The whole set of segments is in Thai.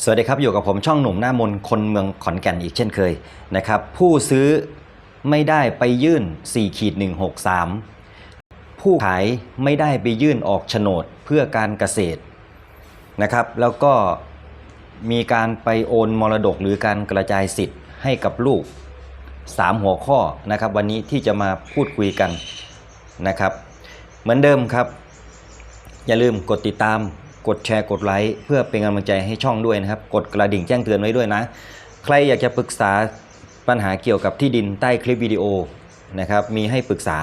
สวัสดีครับ อยู่กับผมช่องหนุ่มหน้ามนคนเมืองขอนแก่นอีกเช่นเคยนะครับ ผู้ซื้อไม่ได้ไปยื่น 4 ขีด 163 ผู้ขายไม่ได้ไปยื่นออกโฉนดเพื่อการเกษตรนะครับ แล้วก็มีการไปโอนมรดกหรือการกระจายสิทธิ์ให้กับลูก 3 หัวข้อนะครับ วันนี้ที่จะมาพูดคุยกันนะครับ เหมือนเดิมครับ อย่าลืมกดติดตาม กดแชร์กดไลค์เพื่อเป็นกำลังใจให้ช่องด้วยนะครับ กดกระดิ่งแจ้งเตือนไว้ด้วยนะ ใครอยากจะปรึกษาปัญหาเกี่ยวกับที่ดินใต้คลิปวิดีโอนะครับมีให้ปรึกษา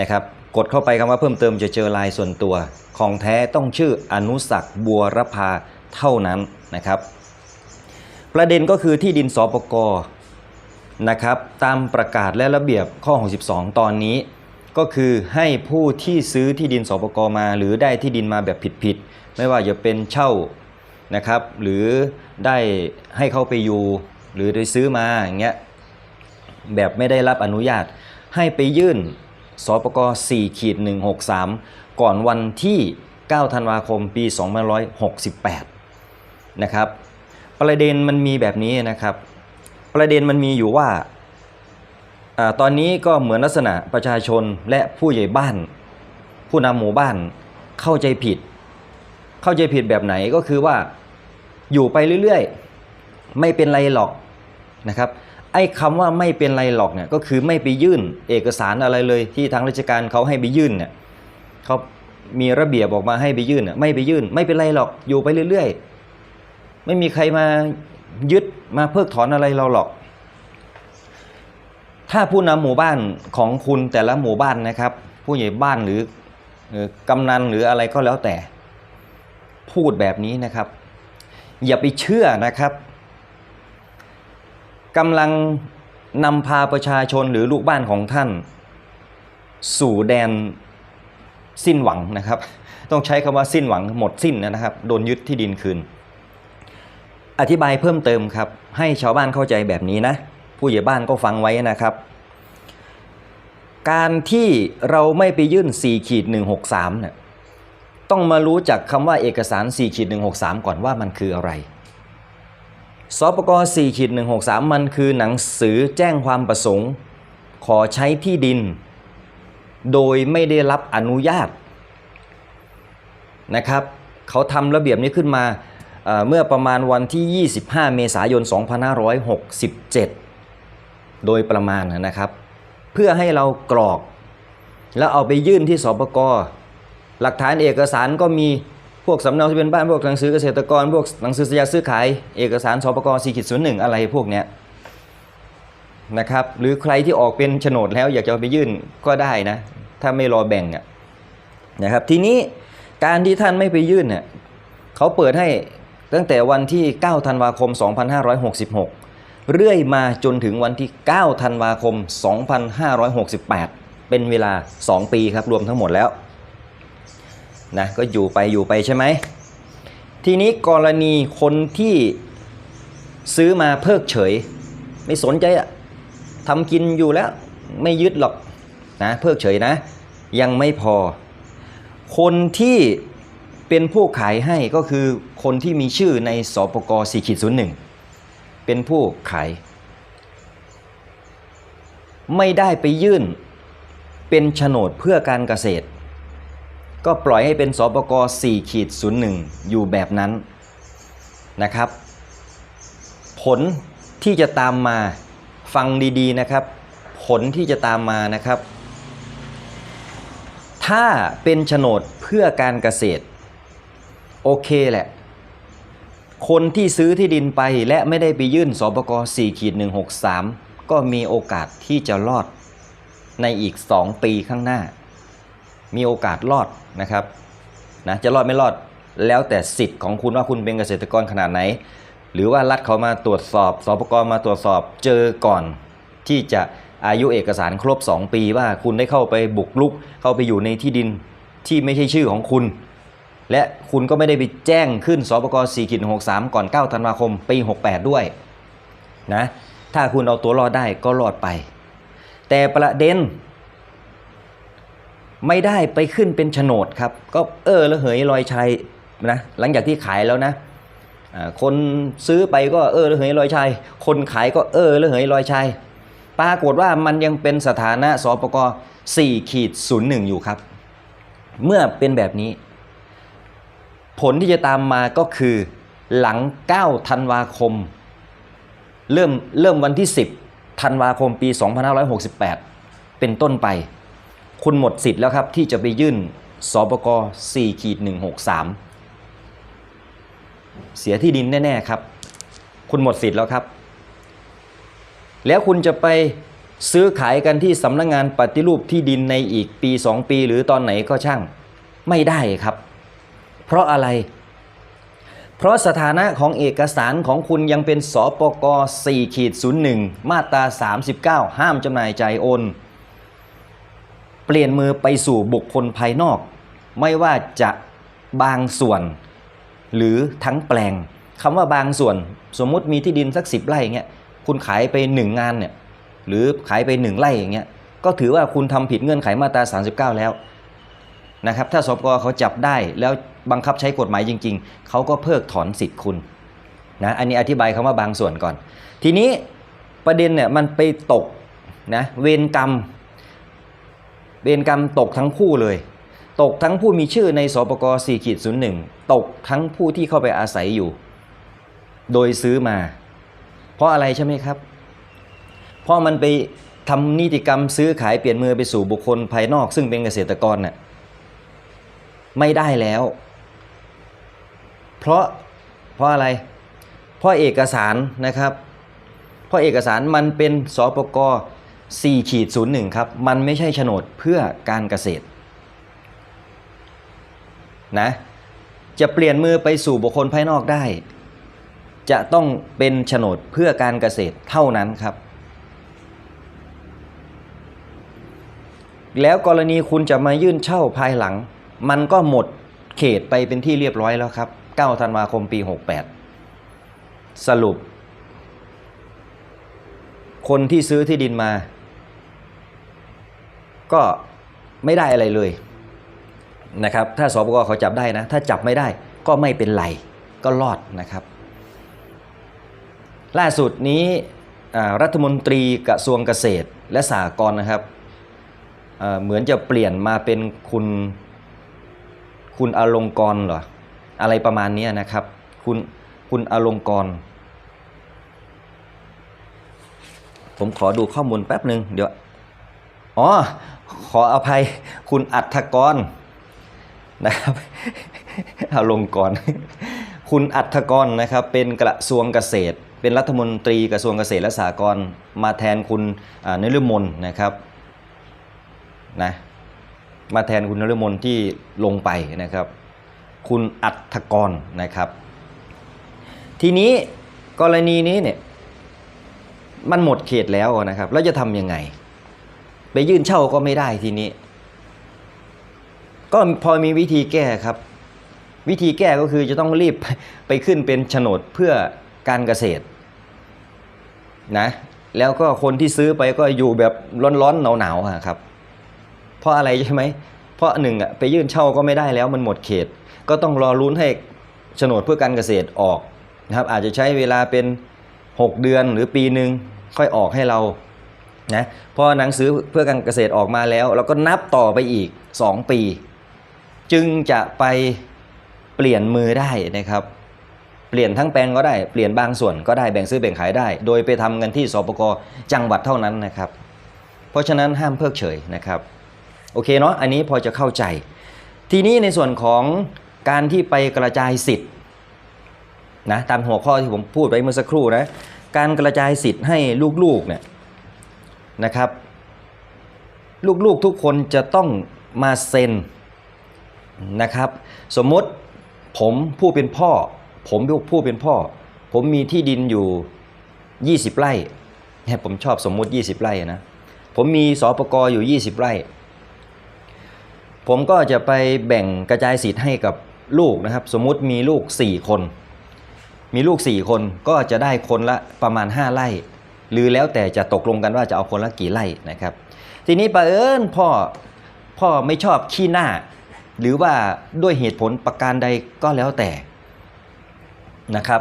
นะครับกดเข้าไปคำว่าเพิ่มเติมจะเจอไลน์ส่วนตัว ของแท้ต้องชื่ออนุสักบัวรพาเท่านั้นนะครับ ประเด็นก็คือที่ดินสปกนะครับตามประกาศและระเบียบข้อ 62 ตอนนี้ ก็คือให้ผู้ที่ซื้อที่ดินสปกมา หรือได้ที่ดินมาแบบผิดๆ ไม่ว่าจะเป็นเช่านะครับ หรือได้ให้เข้าไปอยู่ หรือได้ซื้อมาอย่างเงี้ยแบบไม่ได้รับอนุญาต ให้ไปยื่นสปก4ขีด163 ก่อนวันที่ 9 ธันวาคม ปี 2568 นะครับ ประเด็นมันมีแบบนี้นะครับ ประเด็นมันมีอยู่ว่าอาตอนนี้ก็เหมือนลักษณะประชาชนและผู้ใหญ่บ้าน ผู้นำหมู่บ้านเข้าใจผิด เข้าใจผิดแบบไหนก็คือว่าอยู่ไปเรื่อยๆ ไม่เป็นไรหรอกนะครับไอ้คำว่าไม่เป็นไรหรอกเนี่ยก็คือไม่ไปยื่นเอกสารอะไรเลยที่ทางราชการเขาให้ไปยื่นเนี่ยเขามีระเบียบออกมาให้ไปยื่นน่ะไม่ไปยื่น ไม่เป็นไรหรอกอยู่ไปเรื่อยๆ ไม่มีใครมายึดมาเพิกถอนอะไรเราหรอก ถ้าผู้นำหมู่บ้านของคุณแต่ละหมู่บ้านนะครับ ผู้ใหญ่บ้านหรือกำนันหรืออะไรก็แล้วแต่ พูดแบบนี้นะครับ อย่าไปเชื่อนะครับกำลังนำพาประชาชนหรือลูกบ้านของท่าน สู่แดนสิ้นหวังนะครับ ต้องใช้คำว่าสิ้นหวังหมดสิ้นนะครับ โดนยึดที่ดินคืน อธิบายเพิ่มเติมครับ ให้ชาวบ้านเข้าใจแบบนี้นะ ผู้ใหญ่บ้านก็ฟังไว้นะครับ การที่เราไม่ไปยื่น 4 ขีด 163เนี่ย ต้องมารู้จักคำว่าเอกสาร4ขีด163 ก่อนว่ามันคืออะไรสปก4ขีด163 มันคือหนังสือแจ้งความประสงค์ ขอใช้ที่ดิน โดยไม่ได้รับอนุญาตนะครับเขาทำระเบียบนี้ขึ้นมาเอ่อเมื่อประมาณวันที่ 25 เมษายน 2567 โดยประมาณนะครับ เพื่อให้เรากรอก แล้วเอาไปยื่นที่สปก หลักฐานเอกสารก็มีพวกสำเนาทะเบียนบ้านพวกหนังสือเกษตรกร พวกหนังสือสัญญาซื้อขาย เอกสารสปก4ขีด01อะไรพวกเนี้ยนะครับหรือใครที่ออกเป็นโฉนดแล้วอยากจะไปยื่นก็ได้นะ ถ้าไม่รอแบ่งอะนะครับทีนี้การที่ท่านไม่ไปยื่นเนี่ยเขาเปิดให้ตั้งแต่วันที่ 9 ธันวาคม 2566 เรื่อยมาจนถึงวันที่ 9 ธันวาคม 2568 เป็นเวลา 2 ปีครับรวมทั้งหมดแล้ว นะก็อยู่ไปอยู่ไปใช่ไหมทีนี้กรณีคนที่ซื้อมาเพิกเฉย ไม่สนใจอะทำกินอยู่แล้วไม่ยึดหรอกนะเพิกเฉยนะ ยังไม่พอ คนที่เป็นผู้ขายให้ก็คือคนที่มีชื่อในสปก4ขีด01เป็นผู้ขาย ไม่ได้ไปยื่นเป็นโฉนดเพื่อการเกษตร ก็ปล่อยให้เป็นสปก4ขีด01 อยู่แบบนั้นนะครับ ผลที่จะตามมาฟังดีๆนะครับ ผลที่จะตามมานะครับ ถ้าเป็นโฉนดเพื่อการเกษตร โอเคแหละ คนที่ซื้อที่ดินไปและไม่ได้ไปยื่นสปก4ขีด163 ก็มีโอกาสที่จะรอดในอีก 2 ปีข้างหน้า มีโอกาสรอดนะครับนะจะรอดไม่รอดแล้วแต่สิทธิ์ของคุณว่าคุณเป็นเกษตรกรขนาดไหน หรือว่ารัฐเขามาตรวจสอบสปกมาตรวจสอบเจอก่อน ที่จะอายุเอกสารครบ 2 ปีว่าคุณได้เข้าไปบุกลุก เข้าไปอยู่ในที่ดินที่ไม่ใช่ชื่อของคุณ และคุณก็ไม่ได้ไปแจ้งขึ้นสปก4ขีด63 ก่อน 9 ธันวาคม ปี 68 ด้วยนะถ้าคุณเอาตัวรอดได้ก็รอดไป แต่ประเด็น ไม่ได้ไปขึ้นเป็นโฉนดครับ ก็เออละเหยลอยชัยนะหลังจากที่ขายแล้วนะคนซื้อไปก็เออระเหยลอยชายคนขายก็เออระเหยลอยชายปรากฏว่ามันยังเป็นสถานะสปก4ขีด01 อยู่ครับ เมื่อเป็นแบบนี้ ผลที่จะตามมาก็คือหลัง 9 ธันวาคม เริ่มเริ่มวันที่ 10 ธันวาคมปี 2568 เป็นต้นไป คุณหมดสิทธิ์แล้วครับ ที่จะไปยื่นสปก4ขีด163 เสียที่ดินแน่ ๆ ครับ คุณหมดสิทธิ์แล้วครับ แล้วคุณจะไปซื้อขายกันที่สำนักงงานปฏิรูปที่ดินในอีกปี 2 ปีหรือตอนไหนก็ช่างไม่ได้ครับ เพราะอะไร เพราะสถานะของเอกสารของคุณยังเป็นสปก4ขีด01 มาตรา 39 ห้ามจำหน่ายจ่ายโอน ลี่ยนมือไปสู่บุคคลภายนอก ไม่ว่าจะบางส่วน หรือทั้งแปลงคำว่าบางส่วน สมมุติมีที่ดินสักสิบไร่เงี้ยคุณขายไปหนึ่งงานเนี่ยหรือขายไปหนึ่งไร่อย่างเงี้ยก็ถือว่าคุณทำผิดเงื่อนไขมาตรา 39 แล้วนะครับถ้าสปกเขาจับได้แล้วบังคับใช้กฎหมายจริง ๆ เขาก็เพิกถอนสิทธิ์คุณนะอันนี้อธิบายคำว่าบางส่วนก่อน ทีนี้ประเด็นเนี่ยมันไปตกนะเวรกรรม เวรกรรมตกทั้งคู่เลย ตกทั้งผู้มีชื่อในสปก4ขีด01 ตกทั้งผู้ที่เข้าไปอาศัยอยู่ โดยซื้อมา เพราะอะไรใช่ไหมครับ เพราะมันไปทำนิติกรรมซื้อขายเปลี่ยนมือไปสู่บุคคลภายนอก ซึ่งเป็นเกษตรกรน่ะไม่ได้แล้ว เพราะเพราะอะไร เพราะเอกสารนะครับ เพราะเอกสารมันเป็นสปก 4ขีด01ครับ มันไม่ใช่โฉนดเพื่อการเกษตรนะ จะเปลี่ยนมือไปสู่บุคคลภายนอกได้ จะต้องเป็นโฉนดเพื่อการเกษตรเท่านั้นครับ แล้วกรณีคุณจะมายื่นเช่าภายหลัง มันก็หมดเขตไปเป็นที่เรียบร้อยแล้วครับ 9 ธันวาคมปี 68 สรุป คนที่ซื้อที่ดินมา ก็ไม่ได้อะไรเลยนะครับ ถ้าสปกเขาจับได้นะ ถ้าจับไม่ได้ก็ไม่เป็นไร ก็รอดนะครับ ล่าสุดนี้รัฐมนตรีกระทรวงเกษตรและสหกรณ์นะครับเหมือนจะเปลี่ยนมาเป็นคุณคุณอลงกรเหรออะไรประมาณนี้นะครับ คุณคุณอลงกร ผมขอดูข้อมูลแป๊บหนึ่งเดี๋ยว อ๋อ ขออภัยคุณอัธกรนะครับอลงกรณ์คุณอัธกรนะครับเป็นกระทรวงเกษตร เป็นรัฐมนตรีกระทรวงเกษตรและสหกรณ์มาแทนคุณนฤมลนะครับนะมาแทนคุณนฤมลที่ลงไปนะครับ คุณอัธกรนะครับ ทีนี้กรณีนี้เนี่ยมันหมดเขตแล้วนะครับ แล้วจะทำยังไง ไปยื่นเช่าก็ไม่ได้ทีนี้ ก็พอมีวิธีแก้ครับ วิธีแก้ก็คือจะต้องรีบไปขึ้นเป็นโฉนดเพื่อการเกษตรนะแล้วก็คนที่ซื้อไปก็อยู่แบบร้อนๆหนาวๆครับ เพราะอะไรใช่ไหมเพราะหนึ่งอะไปยื่นเช่าก็ไม่ได้แล้วมันหมดเขต ก็ต้องรอลุ้นให้โฉนดเพื่อการเกษตรออกนะครับ อาจจะใช้เวลาเป็น 6 เดือนหรือปีหนึ่งค่อยออกให้เรา นะพอหนังสือเพื่อการเกษตรออกมาแล้วเราก็นับต่อไปอีก 2 ปี จึงจะไปเปลี่ยนมือได้นะครับเปลี่ยนทั้งแปลงก็ได้เปลี่ยนบางส่วนก็ได้แบ่งซื้อแบ่งขายได้ โดยไปทำกันที่สปกจังหวัดเท่านั้นนะครับ เพราะฉะนั้นห้ามเพิกเฉยนะครับโอเคเนาะอันนี้พอจะเข้าใจ ทีนี้ในส่วนของการที่ไปกระจายสิทธิ์นะตามหัวข้อที่ผมพูดไปเมื่อสักครู่นะการกระจายสิทธิ์ให้ลูกๆเนี่ย นะครับ ลูกๆทุกคนจะต้องมาเซ็นนะครับ สมมติผมผู้เป็นพ่อ ผมผู้เป็นพ่อ ผมมีที่ดินอยู่ 20 ไร่เนี่ยผมชอบสมมติ 20 ไร่นะ ผมมีสปกอยู่ 20 ไร่ ผมก็จะไปแบ่งกระจายสิทธิ์ให้กับลูกนะครับ สมมุติมีลูก 4 คน มีลูก 4 คนก็จะได้คนละประมาณ 5 ไร่ หรือแล้วแต่จะตกลงกันว่าจะเอาคนละกี่ไร่นะครับ ทีนี้ประเอิญพ่อพ่อไม่ชอบขี้หน้า หรือว่าด้วยเหตุผลประการใดก็แล้วแต่นะครับ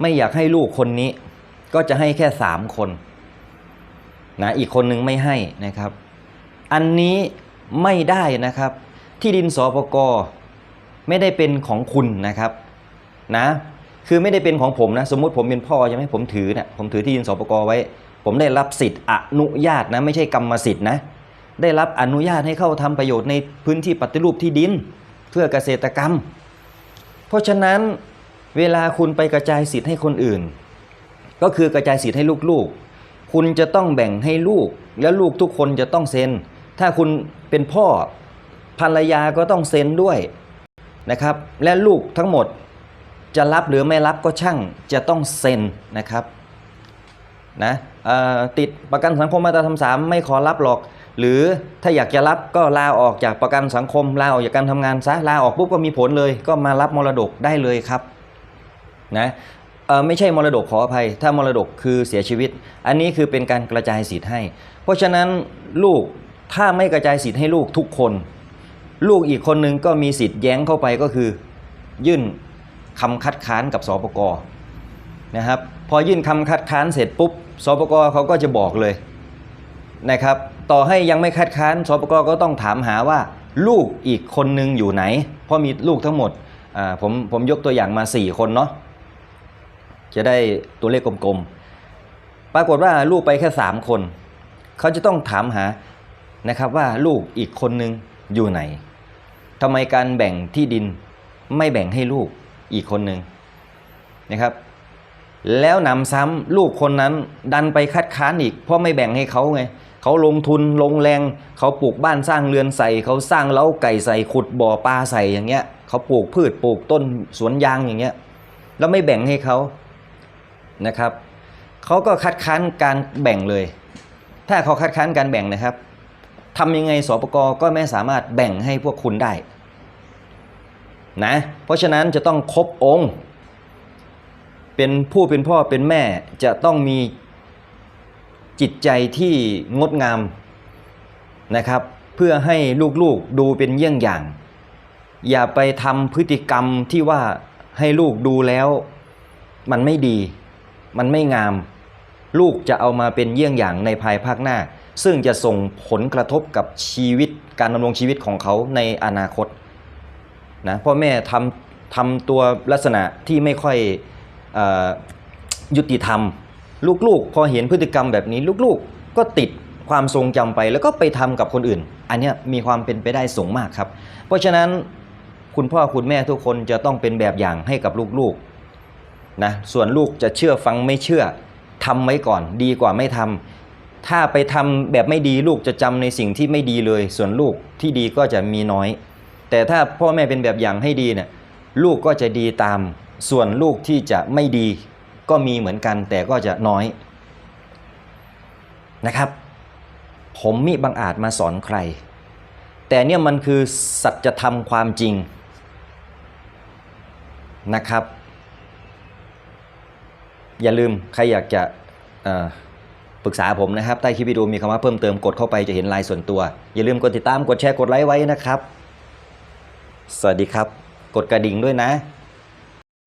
ไม่อยากให้ลูกคนนี้ ก็จะให้แค่สามคนนะอีกคนหนึ่งไม่ให้นะครับ อันนี้ไม่ได้นะครับ ที่ดินสปกไม่ได้เป็นของคุณนะครับนะ คือไม่ได้เป็นของผมนะ สมมุติผมเป็นพ่อใช่ไหมผมถือเนะี่ยผมถือที่ดินสปกไว้ ผมได้รับสิทธิ์อนุญาตนะ ไม่ใช่กรรมสิทธิ์นะ ได้รับอนุญาตให้เข้าทำประโยชน์ในพื้นที่ปฏิรูปที่ดิน เพื่อเกษตรกรรม เพราะฉะนั้นเวลาคุณไปกระจายสิทธิ์ให้คนอื่น ก็คือกระจายสิทธิ์ให้ลูกๆ คุณจะต้องแบ่งให้ลูก แล้วลูกทุกคนจะต้องเซ็น ถ้าคุณเป็นพ่อภรรยาก็ต้องเซ็นด้วยนะครับ และลูกทั้งหมด จะรับหรือไม่รับก็ช่างจะต้องเซ็นนะครับนะติดประกันสังคมมาตราทำสามไม่ขอรับหรอก หรือถ้าอยากจะรับก็ลาออกจากประกันสังคมลาออกจากการทำงานซะลาออกปุ๊บก็มีผลเลย ก็มารับมรดกได้เลยครับนะไม่ใช่มรดกขออภัย ถ้ามรดกคือเสียชีวิต อันนี้คือเป็นการกระจายสิทธิ์ให้ เพราะฉะนั้นลูกถ้าไม่กระจายสิทธิ์ให้ลูกทุกคน ลูกอีกคนนึงก็มีสิทธิ์แย้งเข้าไปก็คือ ยื่น คำคัดค้านกับสปกนะครับ พอยื่นคำคัดค้านเสร็จปุ๊บสปกเขาก็จะบอกเลยนะครับ ต่อให้ยังไม่คัดค้านสปกก็ต้องถามหาว่าลูกอีกคนนึงอยู่ไหน เพราะมีลูกทั้งหมดผมผมยกตัวอย่างมา 4 คนเนาะจะได้ตัวเลขกลมๆ ปรากฏว่าลูกไปแค่ 3 คน เขาจะต้องถามหานะครับว่าลูกอีกคนนึงอยู่ไหนทำไมการแบ่งที่ดินไม่แบ่งให้ลูก อีกคนหนึ่งนะครับ แล้วนำซ้ำลูกคนนั้นดันไปคัดค้านอีก เพราะไม่แบ่งให้เขาไงเขาลงทุนลงแรงเขาปลูกบ้านสร้างเรือนใส่เขาสร้างเล้าไก่ใส่ขุดบ่อปลาใส่อย่างเงี้ยเขาปลูกพืชปลูกต้นสวนยางอย่างเงี้ยแล้วไม่แบ่งให้เขานะครับเขาก็คัดค้านการแบ่งเลย ถ้าเขาคัดค้านการแบ่งนะครับทำยังไงสปกก็ไม่สามารถแบ่งให้พวกคุณได้ นะเพราะฉะนั้นจะต้องครบองค์ เป็นผู้เป็นพ่อเป็นแม่จะต้องมีจิตใจที่งดงามนะครับ เพื่อให้ลูกๆดูเป็นเยี่ยงอย่าง อย่าไปทำพฤติกรรมที่ว่าให้ลูกดูแล้ว มันไม่ดี มันไม่งาม ลูกจะเอามาเป็นเยี่ยงอย่างในภายภาคหน้า ซึ่งจะส่งผลกระทบกับชีวิตการดำรงชีวิตของเขาในอนาคต นะพ่อแม่ทำทำตัวลักษณะที่ไม่ค่อยอยุติธรรม ลูกๆ พอเห็นพฤติกรรมแบบนี้ลูกๆ ก็ติดความทรงจำไปแล้วก็ไปทำกับคนอื่น อันนี้มีความเป็นไปได้สูงมากครับ เพราะฉะนั้นคุณพ่อคุณแม่ทุกคนจะต้องเป็นแบบอย่างให้กับลูกๆนะส่วนลูกจะเชื่อฟังไม่เชื่อทำไว้ก่อน ดีกว่าไม่ทำถ้าไปทำแบบไม่ดีลูกจะจำในสิ่งที่ไม่ดีเลย ส่วนลูกที่ดีก็จะมีน้อย แต่ถ้าพ่อแม่เป็นแบบอย่างให้ดีเนี่ยลูกก็จะดีตาม ส่วนลูกที่จะไม่ดีก็มีเหมือนกันแต่ก็จะน้อยนะครับ ผมมิบังอาจมาสอนใคร แต่เนี่ยมันคือสัจธรรมความจริงนะครับ อย่าลืมใครอยากจะปรึกษาผมนะครับ ใต้คลิปวิดีโอมีคำว่าเพิ่มเติมกดเข้าไปจะเห็นไลน์ส่วนตัว อย่าลืมกดติดตามกดแชร์กดไลค์ไว้นะครับ สวัสดีครับ กดกระดิ่งด้วยนะ